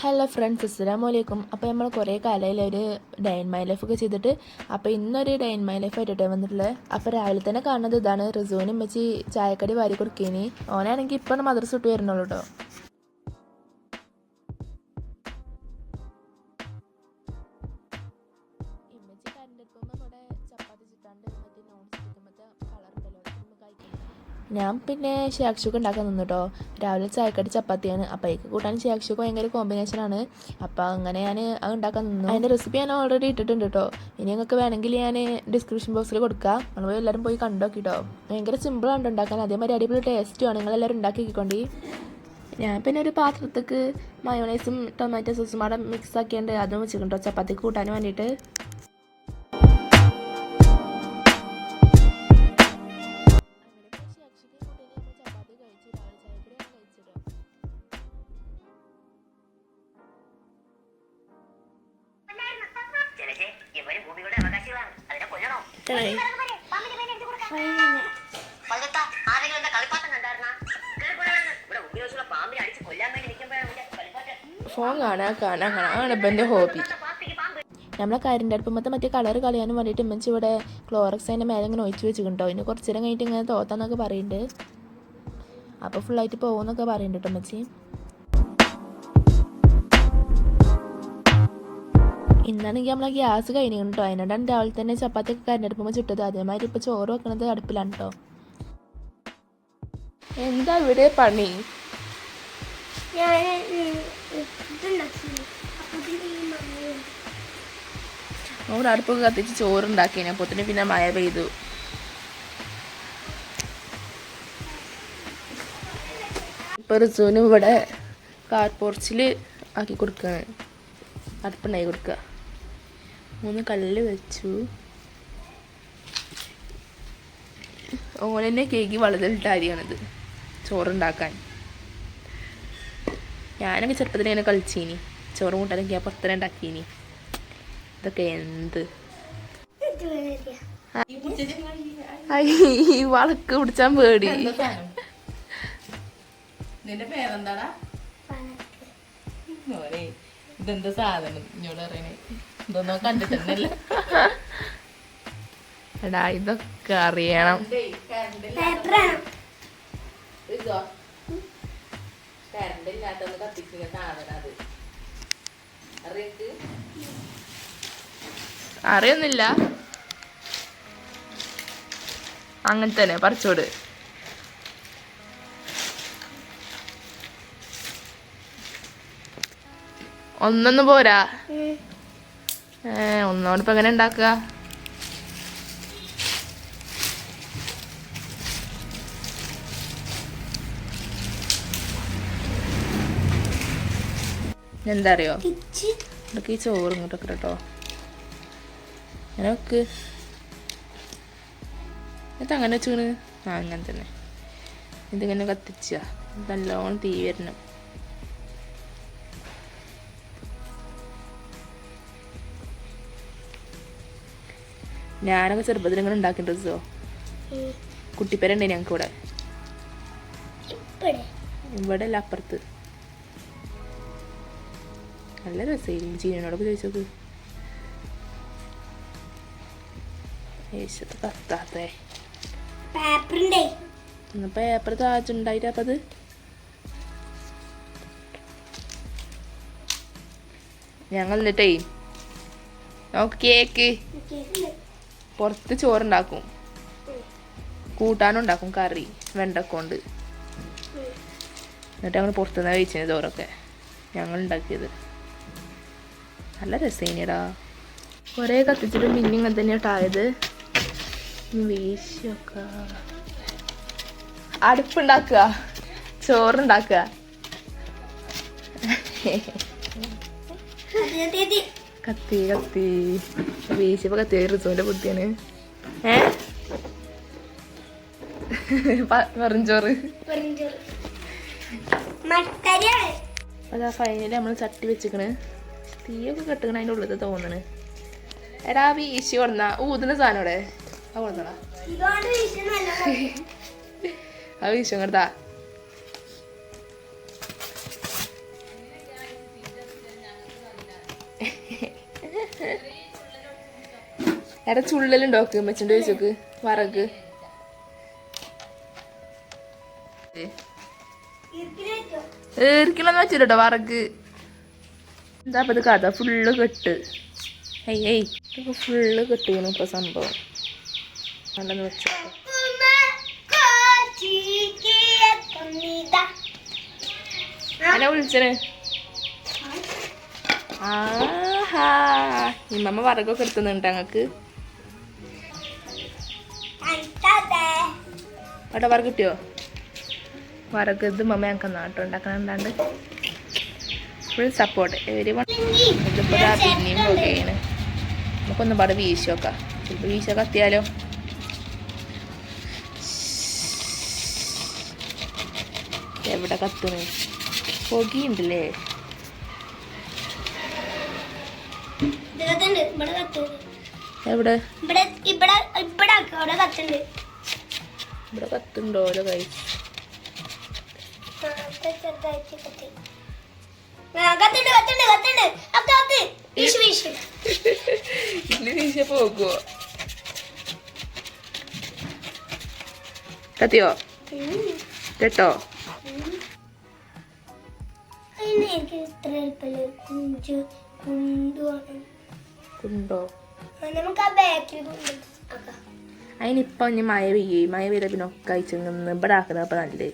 Hello friends അസ്സാം വലൈക്കും അപ്പോൾ നമ്മൾ കുറേ കാലയിൽ ഒരു ഡേ ഇൻ മൈ ലൈഫൊക്കെ ചെയ്തിട്ട്. അപ്പോൾ ഇന്നൊരു ഡേ ഇൻ മൈ ലൈഫ് ആയിട്ടാണ് വന്നിട്ടുള്ളത് അപ്പോൾ രാവിലെ തന്നെ കാണുന്നത് ഇതാണ്. റിസോനും വെച്ച് ചായക്കടി വാരി കൊടുക്കേനി. ഓനാണെങ്കിൽ ഇപ്പം മദർസ് ഇട്ട് വരുന്നുള്ളൂ കേട്ടോ ഞാൻ പിന്നെ ഷാക്ഷുക്ക് ഉണ്ടാക്കാൻ നിന്നു കേട്ടോ രാവിലെ ചായക്കടി ചപ്പാത്തിയാണ്. അപ്പോൾ അതിലേക്ക് കൂട്ടാൻ ഷാക്ഷുക്ക് ഭയങ്കര കോമ്പിനേഷനാണ് അപ്പോൾ അങ്ങനെ ഞാൻ അത് ഉണ്ടാക്കാൻ നിന്നു. അതിന്റെ റെസിപ്പി ഞാൻ ഓൾറെഡി ഇട്ടിട്ടുണ്ട് കേട്ടോ ഇനി നിങ്ങൾക്ക് വേണമെങ്കിൽ ഞാൻ ഡിസ്ക്രിപ്ഷൻ ബോക്സിൽ കൊടുക്കാം. നമ്മൾ എല്ലാവരും പോയി കണ്ടോക്കി കേട്ടോ ഭയങ്കര സിമ്പിളാണ് ഉണ്ടാക്കാൻ. അതേമാതിരി അടിപൊളി ടേസ്റ്റുമാണ് നിങ്ങളെല്ലാവരും ഉണ്ടാക്കിക്കൊണ്ടി ഞാൻ പിന്നെ ഒരു പാത്രത്തേക്ക് മയോണൈസും ടൊമാറ്റോ സോസും അവിടെ മിക്സ് ആക്കിയുണ്ട് അതും വെച്ചിട്ടുണ്ടോ ചപ്പാത്തിക്ക് കൂട്ടാൻ വേണ്ടിയിട്ട്. ഫോൺ കാണാ കാണാ കാണാ. ആണ് ഇപ്പം എന്റെ ഹോബി? നമ്മളെ കരിന്റെ അടുപ്പമത്തെ മറ്റേ കളർ കളയാനും വേണ്ടിയിട്ട് ഇമ്മച്ചി ഇവിടെ ക്ലോറക്സ് അതിന്റെ മേലെ ഇങ്ങനെ ഒഴിച്ച് വെച്ചിട്ടുണ്ടോ ഇനി കുറച്ച് നേരം കഴിഞ്ഞിട്ട് ഇങ്ങനെ തോത്താന്നൊക്കെ പറയുന്നുണ്ട് അപ്പോൾ ഫുള്ളായിട്ട് പോകുമെന്നൊക്കെ പറയുന്നുണ്ട് കേട്ടോ അമ്മച്ചി ഇന്നാണെങ്കിൽ നമ്മൾ ഗ്യാസ് കഴിഞ്ഞു കേട്ടോ അതിനോടാണ് രാവിലെ തന്നെ ചപ്പാത്തി ഒക്കെ കരിന്റെ അടുപ്പുമ്പോൾ ചുട്ടത്. അതേമാതിരി ഇപ്പോൾ ചോറ് വെക്കുന്നത് അടുപ്പിലാണ് കേട്ടോ എന്താ ഇവിടെ പണി? അവിടെ അടുപ്പൊക്കെ കത്തിച്ച് ചോറുണ്ടാക്കിന്. പൊത്തിന് പിന്നെ മഴ പെയ്തു. ഇപ്പൊ റിസുവിന് ഇവിടെ കാർ പോർച്ചിൽ ആക്കി കൊടുക്കാണ്. അടുപ്പുണ്ടാക്കി കൊടുക്കുക മൂന്ന് കല്ല് വെച്ചു. ഓനെന്നെ കേക്ക് വളരിട്ട അരിയാണിത് ചോറുണ്ടാക്കാൻ. ഞാനൊക്കെ ചെറുപ്പത്തിൽ ഇങ്ങനെ കളിച്ചീനി. ചോറ് കൂട്ടാനൊക്കെ ഞാൻ പുറത്തന്നെ ഉണ്ടാക്കീനി. ഇതൊക്കെ എന്ത്? ഈ വളക്ക് പിടിച്ചാൻ പേടി. നിന്റെ പേരെന്താടാ? ഇതെന്താ സാധനം? ഇഞ്ഞോട് പറയണേ. ഇതൊന്നും കണ്ടിട്ടുണ്ടല്ല എടാ ഇതൊക്കെ അറിയണം. കറണ്ട് കത്തിക്കുന്ന അറിയക്ക്? അറിയൊന്നില്ല അങ്ങനെ തന്നെ പറിച്ചോട്. ഒന്നൊന്ന് പോരാ. ഏ ഒന്നോട് ഇപ്പൊ എങ്ങനെ ഉണ്ടാക്കുക എന്താ അറിയോ? ഇതൊക്കെ ഈ ചോറ് ഇങ്ങോട്ട് കേട്ടോ അങ്ങനെ വെക്ക്. എന്നിട്ട് അങ്ങനെ വെച്ചു ആ അങ്ങനെ തന്നെ. ഇതിങ്ങനെ കത്തിച്ച. നല്ലോണം തീ വരണം. ഞാനൊക്കെ ചെറുപ്പത്തിൽ ഇങ്ങനെ ഉണ്ടാക്കി ഡ്രസ്സോ കുട്ടിപ്പേരുണ്ട് ഞങ്ങൾക്ക് ഇവിടെ. ഇവിടെ അല്ല അപ്പുറത്ത്. നല്ല രസം ജീനോടൊക്കെ ചോദിച്ചോക്ക് യേശത്ത് കത്താത്തേ. പേപ്പർ താച്ചുണ്ടായിട്ട് അപ്പത് ഞങ്ങൾ എന്നിട്ടേ നോക്ക് കേക്ക്. പുറത്ത് ചോറുണ്ടാക്കും. കൂട്ടാനുണ്ടാക്കും കറി വെണ്ടക്കൊണ്ട്. എന്നിട്ട് ഞങ്ങൾ പുറത്തുനിന്ന് കഴിച്ചത് ചോറൊക്കെ. ഞങ്ങൾ ഉണ്ടാക്കിയത് നല്ല രസേനിയടാ. കുറേ കത്തിച്ചിട്ട് പിന്നെ ഇങ്ങനെ തന്നെയാട്ടോ ആയത് വീശൊക്കെ അടുപ്പുണ്ടാക്കുക. ചോറുണ്ടാക്കുക. കത്തി കത്തി. വീശിയപ്പോ കത്തി. റിസോന്റെ ബുദ്ധിയാണ് ഏ? പ- വെറും ചോറ്. മട്ടരിയാണ് അതാ ഫൈനലി നമ്മൾ ചട്ടി വെച്ചിക്കണ്. തീയൊക്കെ കെട്ടുകണ അതിന്റെ ഉള്ളത് തോന്നണ്. എടാ വീശി കൊടുന്ന. ഊതുന്ന സാധനം ഇവിടെ ആ കൊടുന്നടാ. നല്ല ആ വീശി കൊടുത്താ എടാ ചുള്ളലുണ്ടോക്ക് മെച്ചുണ്ട് ചോദിച്ചോക്ക് വറക്ക് ഏറിക്കണമെന്ന് വെച്ചിട്ടോ വറക്ക് എന്താ ഇപ്പൊ ഇത് കഥ? ഫുള്ള് കെട്ട്. ഏയ് ഏയ് ഇതൊക്കെ ഫുള്ള് കെട്ടിയാണ് ഇപ്പൊ സംഭവം. അല്ലെന്ന് വെച്ചോ. അനെ വിളിച്ചന് ആഹാ. ഇമ്മമ്മ വറകൊക്കെ എടുത്തുന്നുണ്ട് ഞങ്ങക്ക് അവിടെ വറ കിട്ടിയോ? വറക്ക് ഇത് മമ്മ ഞങ്ങൾക്ക് നാട്ടം ഉണ്ടാക്കണുണ്ടാണ്ട് ഫുൾ സപ്പോർട്ട് എവരി വൺ ഇതിപ്പോൾ പിന്നെയും പോകുകയാണ് നമുക്കൊന്നും പാടെ വീശി നോക്കാം. ചിലപ്പോൾ വീശ കത്തിയാലോ എവിടെ കത്തുന്നു? പൊകിയുണ്ടല്ലേ. എവിടെ? ഇവിടെ ഇവിടെ ഇവിടെ കത്തുണ്ട് ഇവിടെ കൈ കത്തുണ്ട് കത്തുണ്ട് അക്ക് അക്ക് വീശു പോകുമോ കത്തിയോ? കേട്ടോ? കുണ്ടോ നമുക്ക് ആ ബാക്കിൽ കൊണ്ടുവക്കാം അതിനിപ്പം ഇനി മഴ പെയ്യേ. മഴ പെയ്ത പിന്നെ ഒക്കെ അയച്ചു നിന്ന് ഇവിടെ ആക്കുന്നത് അപ്പം നല്ലത്.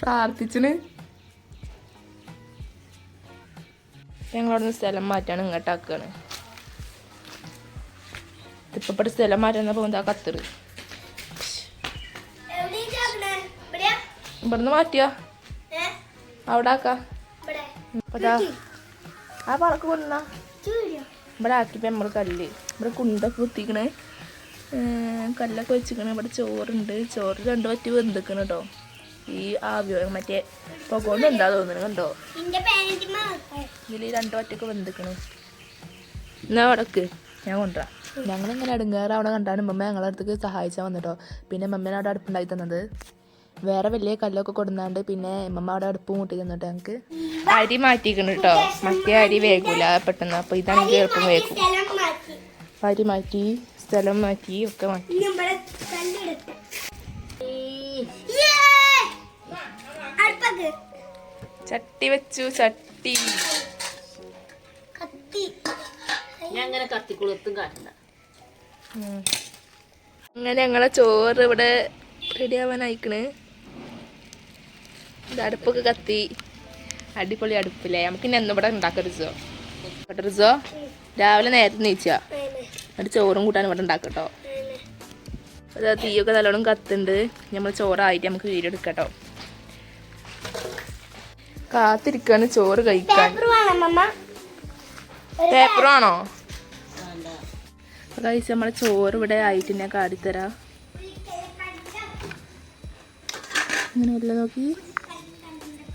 പ്രാർത്ഥിച്ചിന്? ഞങ്ങളവിടുന്ന് സ്ഥലം മാറ്റാണ് ഇങ്ങോട്ടാക്കാണ് ഇപ്പൊ ഇവിടെ സ്ഥലം മാറ്റുന്ന പോകുന്ന കത്തറ് ഇവിടുന്ന് മാറ്റിയോ? അവിടെ ആക്കാ ആ വളക്ക് കൊണ്ടുവന്നാ? ഇവിടെ ആക്കിയപ്പോൾ നമ്മൾ കല്ല്. ഇവിടെ കുണ്ടൊക്കെ കുത്തിക്കണേ. കല്ലൊക്കെ വെച്ചിക്കണേ. ഇവിടെ ചോറുണ്ട്. ചോറ് രണ്ട് പറ്റി വെന്തിക്കണ് കേട്ടോ ഈ ആവിയോ മറ്റേ പുകൊണ്ട് എന്താ തോന്നുന്നു കണ്ടോ. ഇതിൽ രണ്ട് പറ്റൊക്കെ വെന്തിക്കണ്. എന്നാ വടക്ക്? ഞാൻ കൊണ്ടുവരാം. ഞങ്ങളിങ്ങനെ അടുങ്ങാറ് അവിടെ കണ്ടാണ് മമ്മ ഞങ്ങളുടെ അടുത്തേക്ക് സഹായിച്ചാൽ വന്നിട്ടോ പിന്നെ മമ്മേനെ അവിടെ അടുപ്പുണ്ടായി തന്നത്. വേറെ വലിയ കല്ലൊക്കെ കൊടുന്നാണ്ട് പിന്നെ മമ്മ അവിടെ അടുപ്പ് മൂട്ടി തന്നിട്ട് ഞങ്ങൾക്ക് അരി മാറ്റിക്കണം കേട്ടോ മറ്റേ അരി വേഗൂല പെട്ടെന്ന്. അപ്പോൾ ഇതാണെങ്കിൽ എളുപ്പം വേഗം. അരി മാറ്റി സ്ഥലം മാറ്റി ഒക്കെ മാറ്റി. ചട്ടി വെച്ചു ചട്ടി. ഞാൻ അങ്ങനെ ഞങ്ങളെ ചോറ് ഇവിടെ റെഡിയാവാൻ അയക്കണ് ഇത് അടുപ്പൊക്കെ കത്തി. അടിപൊളി അടുപ്പില്ലേ? നമുക്ക് ഇനി എന്നും ഇവിടെ ഉണ്ടാക്കാം റിസോ. കേട്ടോ റിസോ? രാവിലെ നേരത്തെ നീച്ചാ എന്നിട്ട് ചോറും കൂട്ടാനും ഇവിടെ ഉണ്ടാക്കട്ടോ. അതാ തീയൊക്കെ നല്ലോണം കത്തുണ്ട്. നമ്മൾ ചോറായിട്ട് നമുക്ക് വീഡിയോ എടുക്കട്ടോ. കാത്തിരിക്കാണ് ചോറ് കഴിക്കാൻ. പേപ്പറാണോ കഴിച്ച് നമ്മളെ ചോറ് ഇവിടെ ആയിട്ട് ഞാൻ കാടിത്തരാ ഇങ്ങനെ വല്ല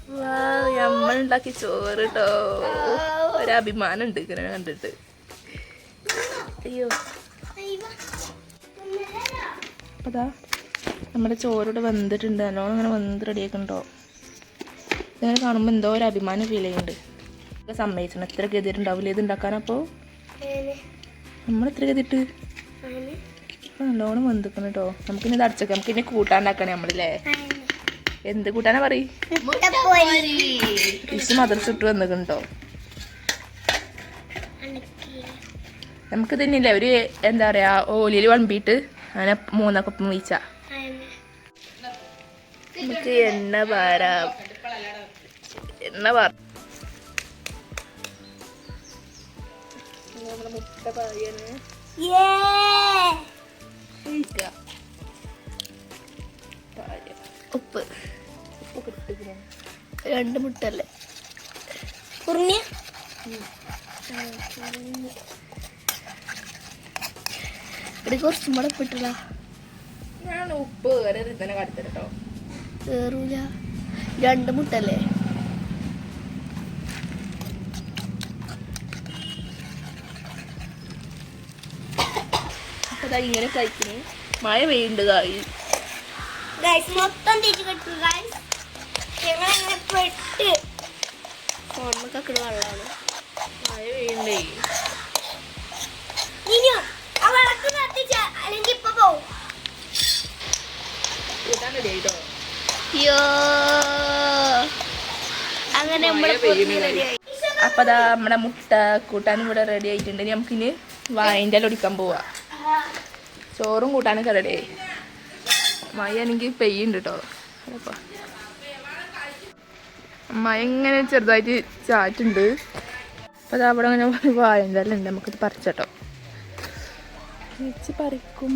നോക്കി നമ്മളുണ്ടാക്കി ചോറ് കേട്ടോ ഒരഭിമാനം ഉണ്ട് ഇങ്ങനെ കണ്ടിട്ട്. അയ്യോ. ദാ നമ്മുടെ ചോറിവിടെ വന്നിട്ടുണ്ട് നല്ലോണം ഇങ്ങനെ വന്ന് റെഡിയാക്കണ്ടോ ഇങ്ങനെ കാണുമ്പോൾ എന്തോ ഒരു അഭിമാനം ഫീൽ ചെയ്യുന്നുണ്ട്. സമ്മതിച്ചണം എത്ര ഉണ്ടാവില്ല ഇത് ഉണ്ടാക്കാനപ്പോൾ നമ്മളെത്ര നമ്മൾ എത്ര ഗതിട്ട് നല്ലോണം വന്നിക്കണം കേട്ടോ നമുക്കിനി ഇത് അടച്ചേക്കാം. നമുക്കിനി കൂട്ടാണ്ടാക്കണേ നമ്മളില്ലേ. എന്ത് കൂട്ടാനാ പറയും മുട്ടപ്പൊരി. ചുട്ടു വന്നിട്ടുണ്ടോ. നമുക്ക് തന്നെയില്ല ഒരു എന്താ പറയാ ഓലിയിൽ വമ്പിയിട്ട് അങ്ങനെ മൂന്നൊക്കെ വീച്ച. നമുക്ക് എണ്ണ പാര എണ്ണ പാറ മുട്ട പായാണ്. ഉപ്പ് രണ്ട് മുട്ടല്ലേ? കുറിഞ്ഞ? ഇവിടെ കുറച്ചും കൂടെ ഞാൻ ഉപ്പ് കയറി തന്നെ കടത്തിട്ടോ കേറൂല. രണ്ട് മുട്ടല്ലേ? അപ്പൊ ഇങ്ങനെ കഴിക്കുന്നു മഴ പെയ്യുണ്ട് കായി ഗൈസ് മൊത്തം തിരിച്ചു കിട്ടും പോവും. വെള്ളമാണ് അങ്ങനെ നമ്മൾ മഴ ready ആയി. അപ്പൊ അതാ നമ്മടെ മുട്ട കൂട്ടാനും ഇവിടെ റെഡി ആയിട്ടുണ്ട്. ഇനി നമുക്കിനി വായന്റെ ഒടിക്കാൻ പോവാ. ചോറും കൂട്ടാനൊക്കെ റെഡി ആയി. മഴ ആണെങ്കിൽ പെയ്യുണ്ട് കേട്ടോ. അപ്പൊ മഴ ഇങ്ങനെ ചെറുതായിട്ട് ചാറ്റുണ്ട്. അപ്പൊ അതാ അവിടെ അങ്ങനെ വായന്റെ നമുക്ക് നമുക്കിത് പറിച്ചട്ടോ. വെച്ച് പറിക്കും.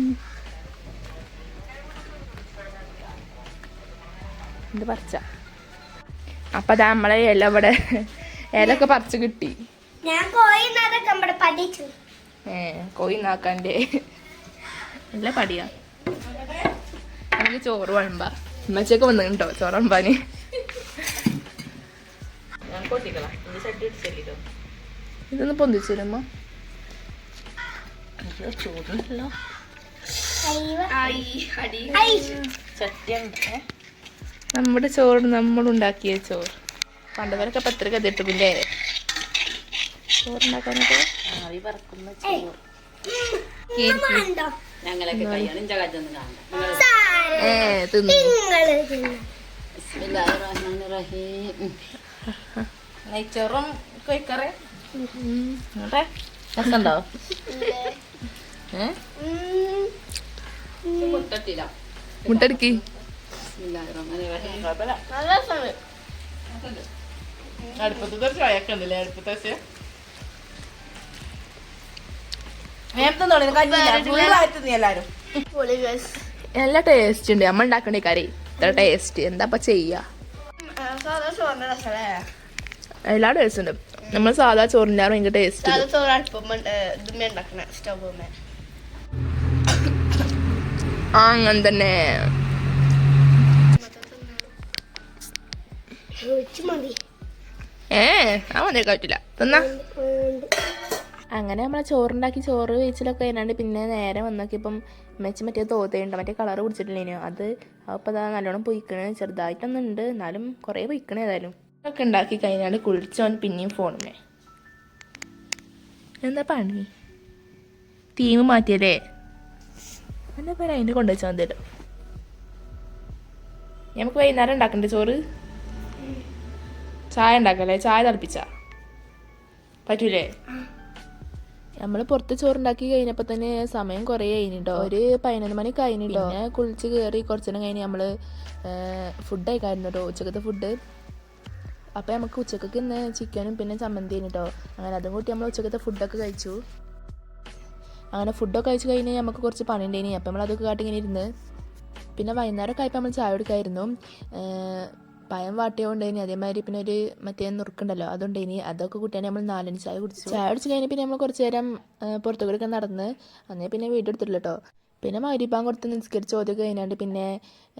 ഇത് പറിച്ച. അപ്പൊ അതാ നമ്മളെ ഇല ഇവിടെ ഇലൊക്കെ പറിച്ച് കിട്ടി. ഞാൻ ഏ നാക്കാന്റെ നല്ല പടിയാ. നമുക്ക് ചോറ് വഴമ്പ ഉമ്മച്ചൊക്കെ വന്നിട്ടുണ്ടോ ചോറ് വളമ്പാന്? ഇത് ഇടിച്ചല്ലോ ഇതൊന്ന് ഏ? നമ്മുടെ ചോറ് നമ്മളുണ്ടാക്കിയ ചോറ്. പണ്ടവരൊക്കെ പത്രിക തിട്ടുമില്ലേ ചോറുണ്ടാക്കാനൊക്കെ? ആവി പറക്കുന്ന ചോറ്. ഉണ്ടോ? ഞങ്ങളൊക്കെ കയ്യാണ് ഇഞ്ച കജ്ജൊന്നും കാണണ്ട. നെയ്ച്ചോറും കൊയ്ക്കറേ രസമുണ്ടോ മുട്ടടിക്ക്. നല്ല അടുപ്പത്തെ അടുപ്പത്തെ ടേസ്റ്റ് ഉണ്ട് നമ്മൾ ഉണ്ടാക്കണ്ടേ കറി ഇത്ര ടേസ്റ്റ് എന്താ ചെയ്യാ എല്ലാ ടേസ്റ്റ് ഉണ്ട് നമ്മൾ സാധാ ചോറിന്റെ ഭയങ്കര ടേസ്റ്റ് ആ അങ്ങനെ തന്നെ. മതി. ഏ ആ മതി കഴിച്ചില്ല. തന്നാ. അങ്ങനെ നമ്മളെ ചോറുണ്ടാക്കി ചോറ് വെച്ചിലൊക്കെ കഴിഞ്ഞാണ്ട് പിന്നെ നേരെ വന്നോക്കിയപ്പം മെച്ച മറ്റേ തോതയുണ്ട് മറ്റേ കളർ കുടിച്ചിട്ടില്ലേനോ? അത് അപ്പോൾ അതാ നല്ലോണം പൊയ്ക്കണേ ചെറുതായിട്ടൊന്നുണ്ട്. എന്നാലും കുറേ പൊയ്ക്കണേ ഏതായാലും. ഒക്കെ ഉണ്ടാക്കി കഴിഞ്ഞാൽ കുളിച്ചോൻ പിന്നെയും ഫോണുമേ എന്താ പണി? തീം മാറ്റിയല്ലേ? എന്നാ പേര് അതിന്റെ കൊണ്ടുവച്ചാൽ മതിയല്ലോ. നമുക്ക് വൈകുന്നേരം ഉണ്ടാക്കണ്ടേ ചോറ്? ചായ ഉണ്ടാക്കല്ലേ? ചായ തിളപ്പിച്ച? പറ്റൂലേ? നമ്മൾ പുറത്ത് ചോറുണ്ടാക്കി കഴിഞ്ഞപ്പോൾ തന്നെ സമയം കുറേ കഴിഞ്ഞിട്ടോ ഒരു പതിനൊന്ന് മണി കഴിഞ്ഞിട്ടോ കുളിച്ച് കയറി കുറച്ചു നേരം കഴിഞ്ഞ് നമ്മൾ ഫുഡ് കഴിക്കായിരുന്നു കേട്ടോ ഉച്ചക്കത്തെ ഫുഡ് അപ്പോൾ നമുക്ക് ഉച്ചക്കൊക്കെ ഇന്ന് ചിക്കനും പിന്നെ ചമ്മന്തിയും കേട്ടോ അങ്ങനെ അതും കൂട്ടി നമ്മൾ ഉച്ചക്കത്തെ ഫുഡൊക്കെ കഴിച്ചു. അങ്ങനെ ഫുഡൊക്കെ കഴിച്ച് കഴിഞ്ഞ് നമുക്ക് കുറച്ച് പണി ഉണ്ടായിനി അപ്പം നമ്മൾ അതൊക്കെ കാട്ടി ഇങ്ങനെ ഇരുന്ന്. പിന്നെ വൈകുന്നേരമൊക്കെ ആയപ്പോൾ നമ്മൾ ചായ കൊടുക്കായിരുന്നു. പയം വാട്ടിയോണ്ടേനി അതേമാതിരി പിന്നെ ഒരു മറ്റേ നുറുക്കുണ്ടല്ലോ അതുകൊണ്ടേനി അതൊക്കെ കൂട്ടിയാണ് നമ്മൾ നാലഞ്ച് ചായ കുടിച്ചു. ചായ കുടിച്ച് കഴിഞ്ഞ് പിന്നെ നമ്മൾ കുറച്ച് നേരം പുറത്തു കൂടെ നടന്ന് അന്നേ പിന്നെ വീഡിയോ എടുത്തിട്ടില്ല കേട്ടോ പിന്നെ മൗരിപ്പാൻ കൊടുത്ത് നിസ്കരിച്ച് ചോദ്യം കഴിഞ്ഞാണ്ട് പിന്നെ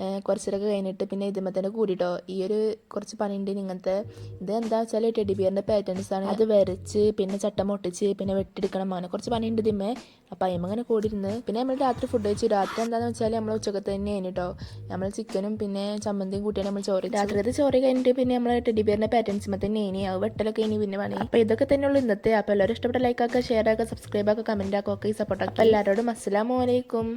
ഏഹ് കുറച്ച് നേരമൊക്കെ കഴിഞ്ഞിട്ട് പിന്നെ ഇതുമ്പോൾ തന്നെ കൂടിട്ടോ. ഈ ഒരു കുറച്ച് പണിയുണ്ട് ഇങ്ങനത്തെ. ഇത് എന്താ വെച്ചാൽ ടെഡി ബിയറിന്റെ പാറ്റേൺസ് ആണ്. അത് വരച്ച് പിന്നെ ചട്ടം ഒട്ടിച്ച് പിന്നെ വെട്ടിയെടുക്കണം. അങ്ങനെ കുറച്ച് പണിയുണ്ട് ഇതിമ്മേ അപ്പം അയ്യമ്മ അങ്ങനെ കൂടിയിരുന്ന്. പിന്നെ നമ്മൾ രാത്രി ഫുഡ് കഴിച്ചു. രാത്രി എന്താണെന്ന് വെച്ചാൽ നമ്മൾ ഉച്ചക്കത്തെ തന്നെ കേട്ടോ നമ്മൾ ചിക്കനും പിന്നെ ചമ്മന്തിയും കൂട്ടിയാണ് നമ്മൾ ചോറ് രാത്രി രാത്രിത്തെ ചോറ് കഴിഞ്ഞിട്ട് പിന്നെ നമ്മൾ ടെഡി ബിയറിന്റെ പാറ്റേൺസ് തന്നെ ഇനി അത് വെട്ടലൊക്കെ ഇനി പിന്നെ പണി. അപ്പോൾ ഇതൊക്കെ തന്നെയുള്ളൂ ഇന്നത്തെ. അപ്പോൾ എല്ലാവരും ഇഷ്ടപ്പെട്ട ലൈക്കാക്കുക ഷെയർ ആക്കുക സബ്സ്ക്രൈബ് ആക്കുക കമന്റ് ആക്കുക ഒക്കെ ഈ സപ്പോർട്ട് ആക്കുക. എല്ലാവരോടും അസ്സലാമു അലൈക്കും.